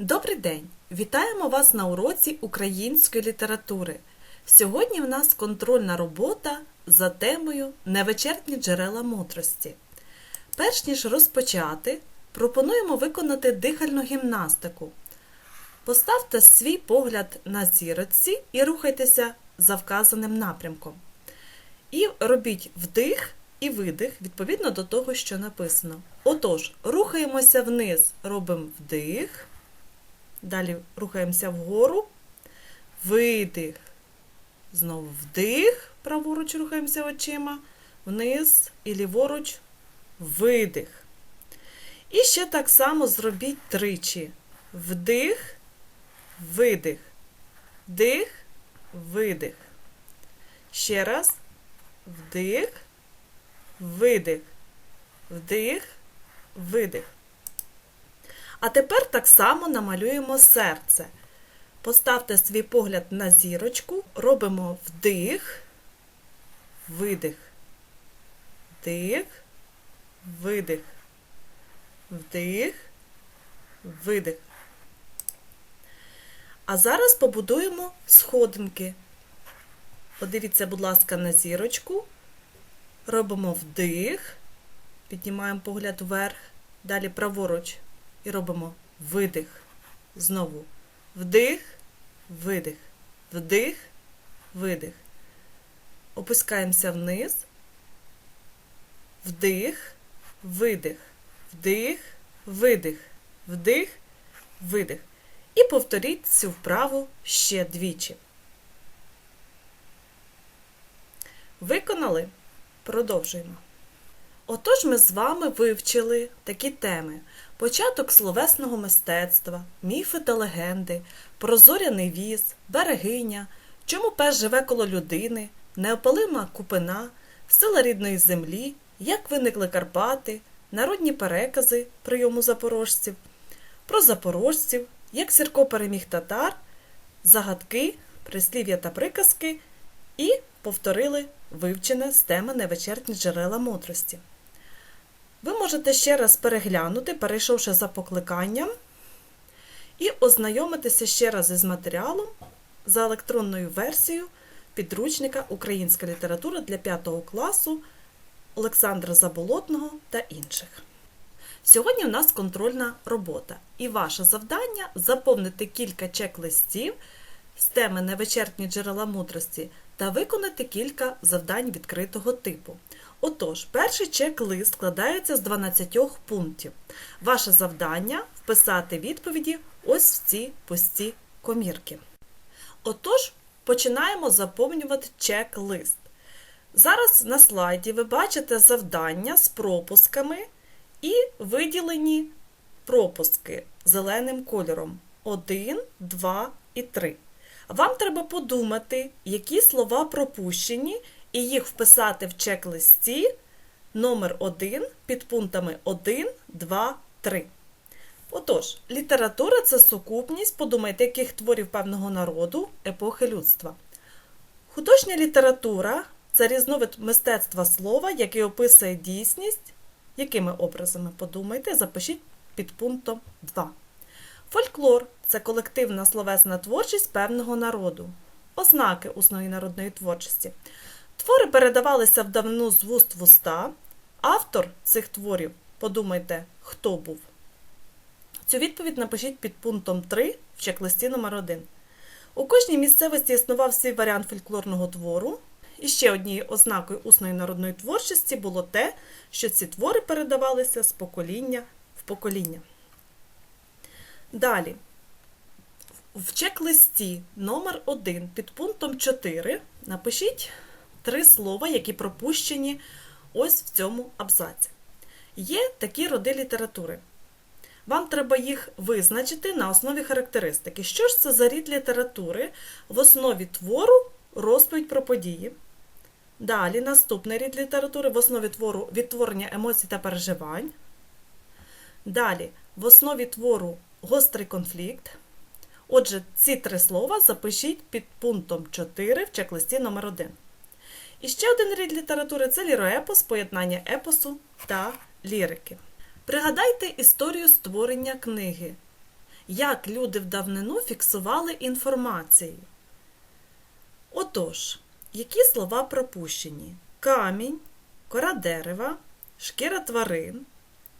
Добрий день! Вітаємо вас на уроці української літератури. Сьогодні в нас контрольна робота за темою Невичерпні джерела мудрості. Перш ніж розпочати, пропонуємо виконати дихальну гімнастику. Поставте свій погляд на зірочці і рухайтеся за вказаним напрямком. І робіть вдих і видих відповідно до того, що написано. Отож, рухаємося вниз, робимо вдих. Далі рухаємося вгору, видих. Знову вдих, праворуч рухаємося очима, вниз і ліворуч видих. І ще так само зробіть тричі. Вдих, видих, вдих, видих. Ще раз. Вдих, видих, вдих, видих. А тепер так само намалюємо серце. Поставте свій погляд на зірочку, робимо вдих, видих, вдих, видих, вдих, видих. А зараз побудуємо сходинки. Подивіться, будь ласка, на зірочку. Робимо вдих, піднімаємо погляд вверх, далі праворуч. І робимо видих. Знову вдих, видих, вдих, видих. Опускаємося вниз. Вдих, видих, вдих, видих, вдих, видих. І повторіть цю вправу ще двічі. Виконали? Продовжуємо. Отож, ми з вами вивчили такі теми: початок словесного мистецтва, міфи та легенди, прозоряний віз, берегиня, чому пес живе коло людини, неопалима купина, сила рідної землі, як виникли Карпати, народні перекази прийому запорожців, про запорожців, як Сірко переміг татар, загадки, прислів'я та приказки і повторили вивчене з теми невичерпні джерела мудрості. Можете ще раз переглянути, перейшовши за покликанням, і ознайомитися ще раз із матеріалом за електронною версією підручника Українська література для 5 класу Олександра Заболотного та інших. Сьогодні у нас контрольна робота, і ваше завдання заповнити кілька чек-листів з теми невичерпні джерела мудрості та виконати кілька завдань відкритого типу. Отож, перший чек-лист складається з 12 пунктів. Ваше завдання вписати відповіді ось в ці пусті комірки. Отож, починаємо заповнювати чек-лист. Зараз на слайді ви бачите завдання з пропусками і виділені пропуски зеленим кольором 1, 2 і 3. Вам треба подумати, які слова пропущені, і їх вписати в чек-листі номер 1 під пунктами 1, 2, 3. Отож, література це сукупність, подумайте, яких творів певного народу, епохи людства. Художня література це різновид мистецтва слова, який описує дійсність. Якими образами подумайте, запишіть під пунктом 2. Фольклор це колективна словесна творчість певного народу. Ознаки усної народної творчості. Твори передавалися в давнину з вуст в уста. Автор цих творів, подумайте, хто був. Цю відповідь напишіть під пунктом 3 в чек-листі номер 1 У кожній місцевості існував свій варіант фольклорного твору. І ще однією ознакою усної народної творчості було те, що ці твори передавалися з покоління в покоління. Далі. В чек-листі номер 1 під пунктом 4 напишіть три слова, які пропущені ось в цьому абзаці. Є такі роди літератури. Вам треба їх визначити на основі характеристики. Що ж це за рід літератури в основі твору розповідь про події? Далі наступний рід літератури в основі твору відтворення емоцій та переживань. Далі в основі твору гострий конфлікт. Отже, ці три слова запишіть під пунктом 4 в чек-листі номер 1 І ще один рід літератури це ліроепос, поєднання епосу та лірики. Пригадайте історію створення книги. як люди в давнину фіксували інформацію. Отож, які слова пропущені? Камінь, кора дерева, шкіра тварин.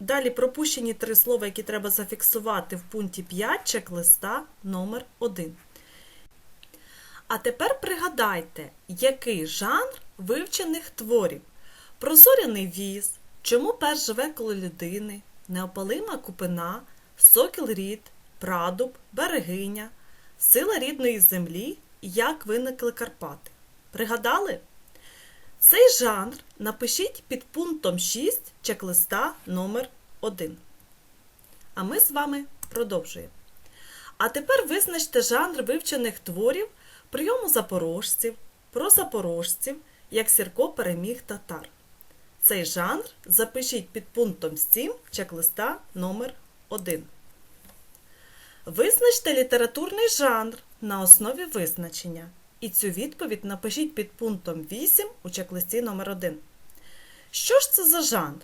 Далі пропущені три слова, які треба зафіксувати в пункті 5 чек-листа номер 1. А тепер пригадайте, який жанр вивчених творів. Прозоряний віз, чому пес живе коло людини, неопалима купина, сокіл рід, прадуб, берегиня, сила рідної землі, як виникли Карпати. Пригадали? Цей жанр напишіть під пунктом 6 чек-листа номер 1. А ми з вами продовжуємо. А тепер визначте жанр вивчених творів прийому запорожців, про запорожців, як Сірко переміг татар. Цей жанр запишіть під пунктом 7 чек-листа номер 1. Визначте літературний жанр на основі визначення. І цю відповідь напишіть під пунктом 8 у чек-листі номер 1. Що ж це за жанр?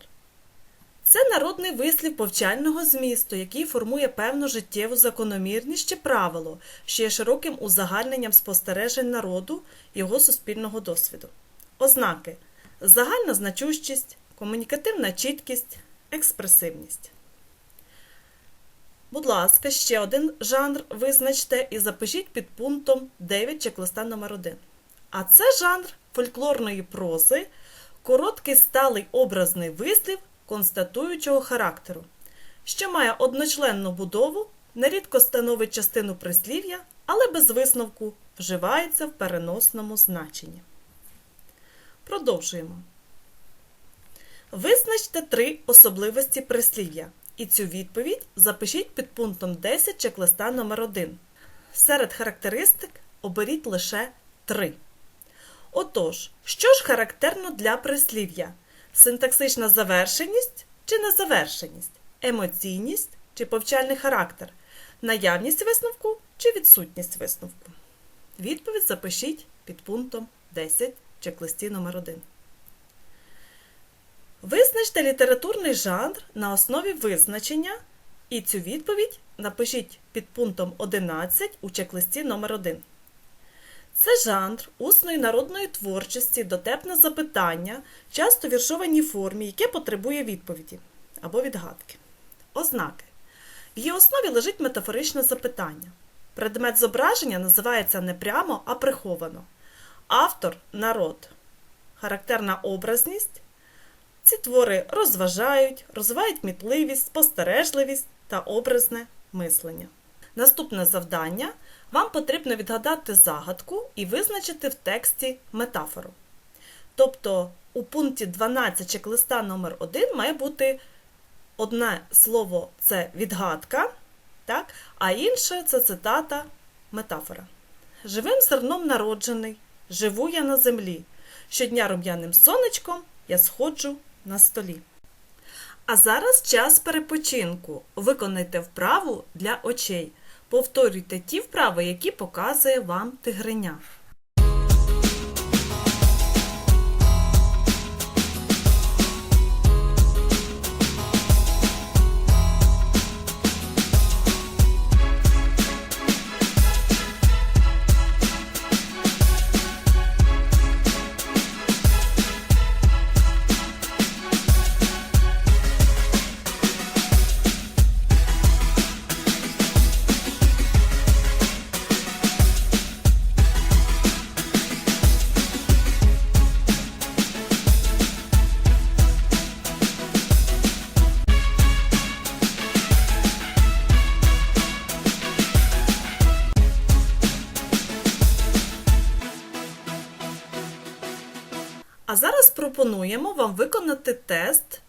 Це народний вислів повчального змісту, який формує певну життєву закономірність чи правило, що є широким узагальненням спостережень народу його суспільного досвіду. Ознаки загальна значущість, комунікативна чіткість, експресивність. Будь ласка, ще один жанр визначте і запишіть під пунктом 9 чек-листа номер 1 А це жанр фольклорної прози, короткий сталий образний вислів констатуючого характеру, що має одночленну будову, нерідко становить частину прислів'я, але без висновку вживається в переносному значенні. Продовжуємо. Визначте три особливості прислів'я. І цю відповідь запишіть під пунктом 10 чек-листа номер 1 Серед характеристик оберіть лише три. Отож, що ж характерно для прислів'я? Синтаксична завершеність чи незавершеність, емоційність чи повчальний характер, наявність висновку чи відсутність висновку. Відповідь запишіть під пунктом 10 чек-листі номер 1 Визначте літературний жанр на основі визначення, і цю відповідь напишіть під пунктом 11 у чек-листі номер 1 Це жанр усної народної творчості, дотепне запитання, часто віршованій формі, яке потребує відповіді або відгадки. Ознаки. В її основі лежить метафоричне запитання. Предмет зображення називається не прямо, а приховано. Автор народ. Характерна образність. Ці твори розважають, розвивають мітливість, спостережливість та образне мислення. Наступне завдання вам потрібно відгадати загадку і визначити в тексті метафору. Тобто у пункті 12 чек-листа номер 1 має бути одне слово це відгадка, так? а інше це цитата метафора. Живим зерном народжений, живу я на землі. Щодня рум'яним сонечком я сходжу на столі. А зараз час перепочинку. Виконайте вправу для очей. Повторюйте ті вправи, які показує вам тигриня. Пропонуємо вам виконати тест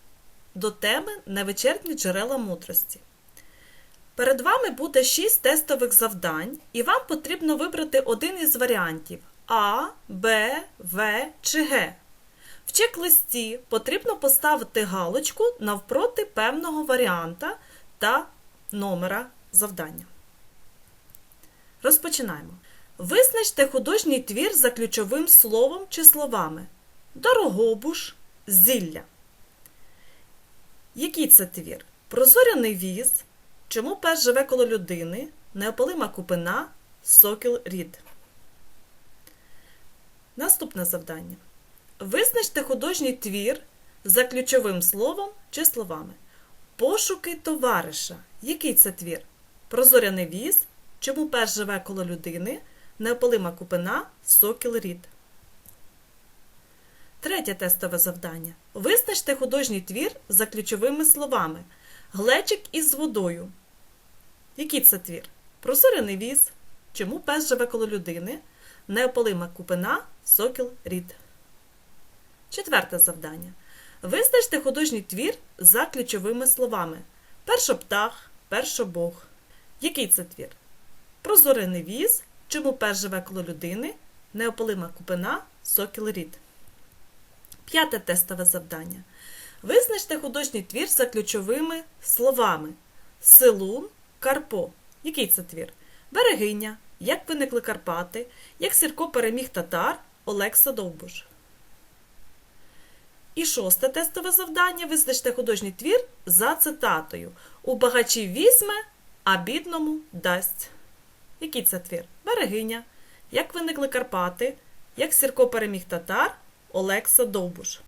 до теми Невичерпні джерела мудрості. Перед вами буде 6 тестових завдань, і вам потрібно вибрати один із варіантів А, Б, В чи Г. В чек-листі потрібно поставити галочку навпроти певного варіанта та номера завдання. Розпочинаємо. Визначте художній твір за ключовим словом чи словами. Дорогобуш, зілля. Який це твір? Прозоряний віз, Чому пес живе коло людини? Неопалима купина, сокіл рід. Наступне завдання. Визначте художній твір за ключовим словом чи словами. Пошуки товариша. Який це твір? Прозоряний віз. Чому пес живе коло людини? Неопалима купина, сокіл рід. Третє тестове завдання. Визначте художній твір за ключовими словами. Глечик із водою. Який це твір? Прозорений віз. Чому пес живе коло людини? Неопалима купина, сокіл рід. Четверте завдання. Визначте художній твір за ключовими словами. Першоптах, першобог. Який це твір? Прозорений віз. Чому пес живе коло людини? Неопалима купина, сокіл рід. П'яте тестове завдання. Визначте художній твір за ключовими словами. Силун, Карпо. Який це твір? Берегиня. Як виникли Карпати, як Сірко переміг татар, Олекса Довбуш. І шосте тестове завдання. Визначте художній твір за цитатою. У багачі візьме, а бідному дасть. Який це твір? Берегиня. Як виникли Карпати, як Сірко переміг татар, Олекса Довбуш.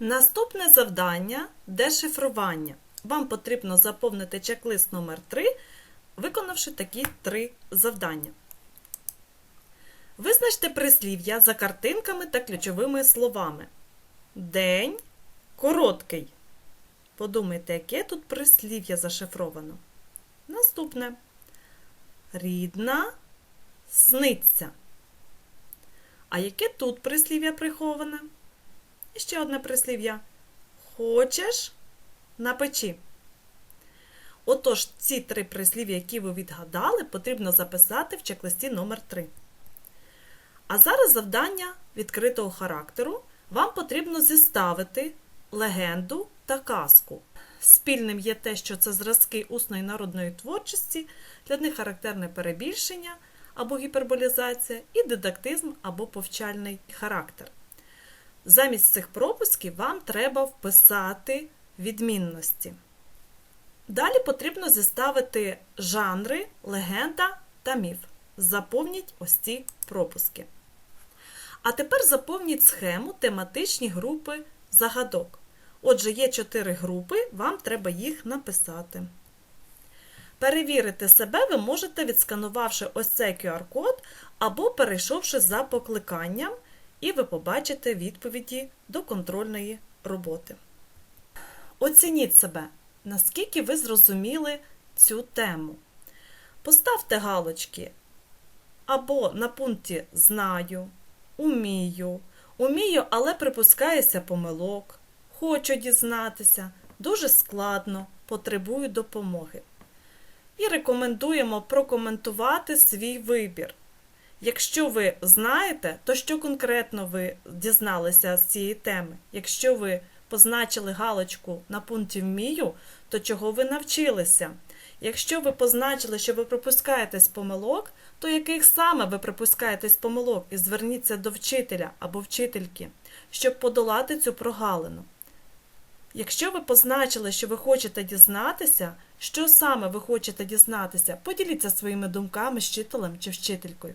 Наступне завдання дешифрування. Вам потрібно заповнити чек-лист номер 3 виконавши такі три завдання. Визначте прислів'я за картинками та ключовими словами. День короткий. Подумайте, яке тут прислів'я зашифровано. Наступне. Рідна сниться. А яке тут прислів'я приховане? І ще одне прислів'я. Хочеш на печі. Отож, ці три прислів'я, які ви відгадали, потрібно записати в чек-листі номер 3 А зараз завдання відкритого характеру. Вам потрібно зіставити легенду та казку. Спільним є те, що це зразки усної народної творчості, для них характерне перебільшення або гіперболізація, і дидактизм або повчальний характер. Замість цих пропусків вам треба вписати відмінності. Далі потрібно зіставити жанри, легенда та міф. Заповніть ось ці пропуски. А тепер заповніть схему тематичні групи загадок. Отже, є чотири групи, вам треба їх написати. Перевірити себе ви можете, відсканувавши ось цей QR-код або перейшовши за покликанням, і ви побачите відповіді до контрольної роботи. Оцініть себе наскільки ви зрозуміли цю тему. Поставте галочки або на пункті Знаю, умію, умію, але припускаюся помилок, хочу дізнатися, дуже складно, потребую допомоги. І рекомендуємо прокоментувати свій вибір. Якщо ви знаєте, то що конкретно ви дізналися з цієї теми? Якщо ви позначили галочку на пункті вмію, то чого ви навчилися? Якщо ви позначили, що ви припускаєтесь помилок, то яких саме ви припускаєтесь помилок і зверніться до вчителя або вчительки, щоб подолати цю прогалину. Якщо ви позначили, що ви хочете дізнатися, що саме ви хочете дізнатися, поділіться своїми думками з вчителем чи вчителькою.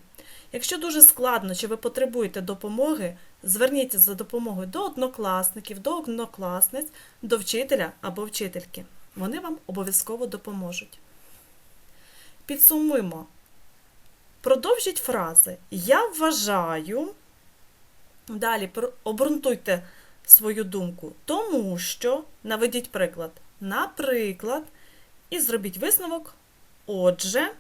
Якщо дуже складно чи ви потребуєте допомоги, зверніться за допомогою до однокласників, до однокласниць, до вчителя або вчительки. Вони вам обов'язково допоможуть. Підсумуємо. Продовжіть фрази. Я вважаю. Далі обґрунтуйте свою думку, тому що, наведіть приклад, наприклад, і зробіть висновок. Отже.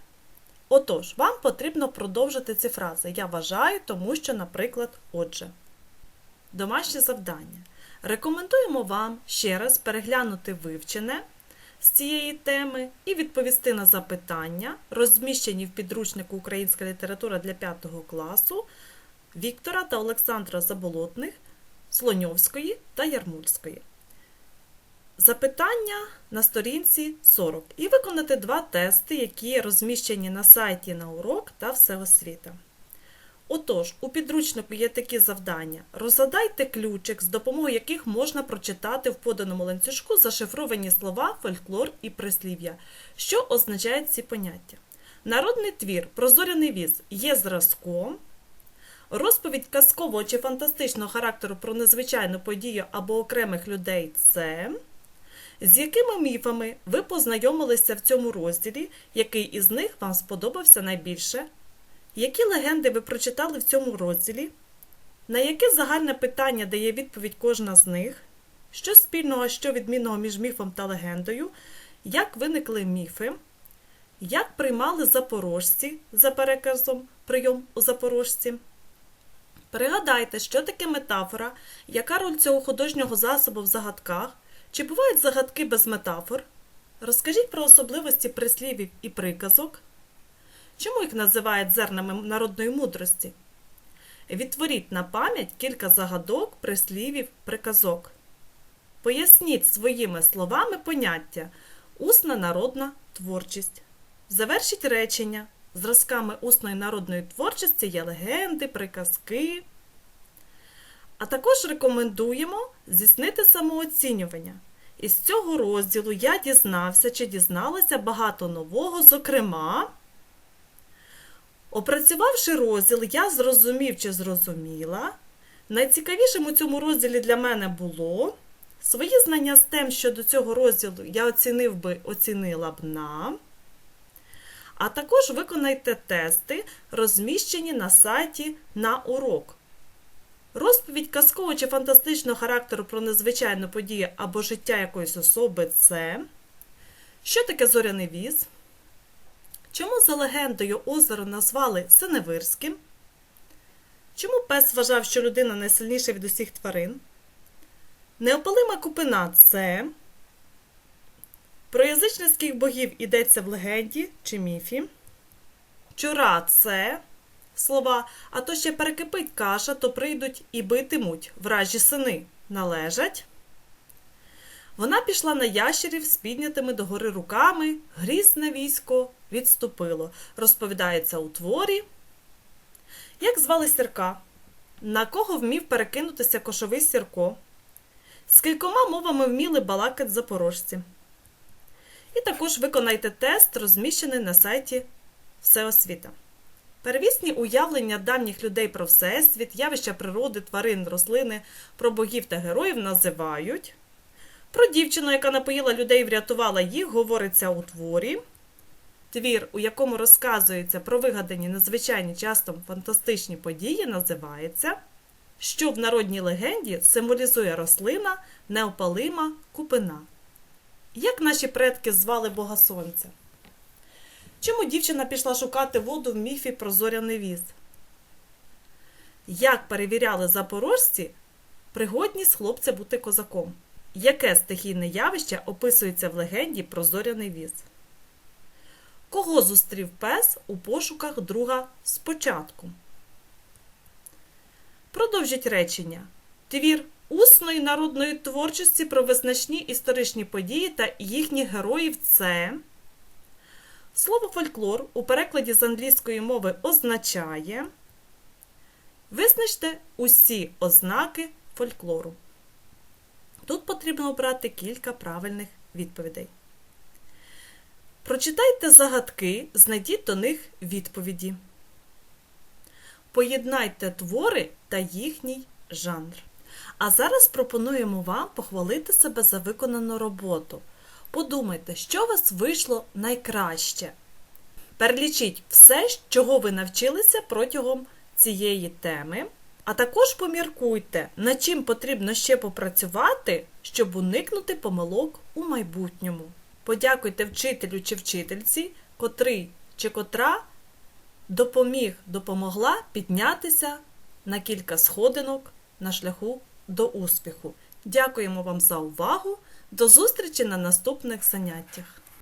Отож, вам потрібно продовжити ці фрази. Я вважаю, тому що, наприклад, отже. Домашнє завдання. Рекомендуємо вам ще раз переглянути вивчене з цієї теми і відповісти на запитання, розміщені в підручнику Українська література для 5 класу Віктора та Олександра Заболотних, Слоньовської та Ярмульської. Запитання на сторінці 40. І виконати два тести, які розміщені на сайті на урок та всеосвіта. Отож, у підручнику є такі завдання. Розгадайте ключик, з допомогою яких можна прочитати в поданому ланцюжку зашифровані слова, фольклор і прислів'я. Що означають ці поняття? Народний твір Прозоряний віз є зразком. Розповідь казкового чи фантастичного характеру про незвичайну подію або окремих людей це. З якими міфами ви познайомилися в цьому розділі, який із них вам сподобався найбільше? Які легенди ви прочитали в цьому розділі? На яке загальне питання дає відповідь кожна з них? Що спільного, що відмінного між міфом та легендою? Як виникли міфи? Як приймали запорожці за переказом прийом у запорожці? Пригадайте, що таке метафора, яка роль цього художнього засобу в загадках, чи бувають загадки без метафор? Розкажіть про особливості прислівів і приказок. Чому їх називають зернами народної мудрості? Відтворіть на пам'ять кілька загадок, прислівів, приказок. Поясніть своїми словами поняття усна народна творчість. Завершіть речення. Зразками усної народної творчості є легенди, приказки. А також рекомендуємо здійснити самооцінювання. Із цього розділу я дізнався чи дізналася багато нового, зокрема, опрацювавши розділ, я зрозумів чи зрозуміла. Найцікавішим у цьому розділі для мене було свої знання з тем, що до цього розділу я оцінив би, оцінила б на. А також виконайте тести, розміщені на сайті на урок. Розповідь казкового чи фантастичного характеру про незвичайну подію або життя якоїсь особи це. Що таке зоряний віз? Чому за легендою озеро назвали Синевирським? Чому пес вважав, що людина найсильніша від усіх тварин? Неопалима купина це. Про язичницьких богів йдеться в легенді чи міфі. Чура це слова, а то ще перекипить каша, то прийдуть і битимуть вражі сини належать. Вона пішла на ящерів з піднятими догори руками, грізне військо відступило. Розповідається у творі. Як звали сірка? На кого вмів перекинутися кошовий сірко? З кількома мовами вміли балакати запорожці. І також виконайте тест, розміщений на сайті Всеосвіта. Первісні уявлення давніх людей про Всесвіт, явища природи, тварин, рослини, про богів та героїв називають. Про дівчину, яка напоїла людей і врятувала їх, говориться у творі. Твір, у якому розказується про вигадані надзвичайні часто фантастичні події, називається, що в народній легенді символізує рослина неопалима купина. Як наші предки звали Бога Сонця? Чому дівчина пішла шукати воду в міфі про зоряний віз? Як перевіряли запорожці пригодність хлопця бути козаком? Яке стихійне явище описується в легенді про зоряний віз? Кого зустрів пес у пошуках друга спочатку? Продовжіть речення. Твір усної народної творчості про визначні історичні події та їхніх героїв це. Слово фольклор у перекладі з англійської мови означає. Визначте усі ознаки фольклору. Тут потрібно обрати кілька правильних відповідей. Прочитайте загадки, знайдіть до них відповіді. Поєднайте твори та їхній жанр. А зараз пропонуємо вам похвалити себе за виконану роботу. Подумайте, що у вас вийшло найкраще. Перелічіть все, чого ви навчилися протягом цієї теми. А також поміркуйте, над чим потрібно ще попрацювати, щоб уникнути помилок у майбутньому. Подякуйте вчителю чи вчительці, котрий чи котра допоміг, допомогла піднятися на кілька сходинок на шляху до успіху. Дякуємо вам за увагу! До зустрічі на наступних заняттях!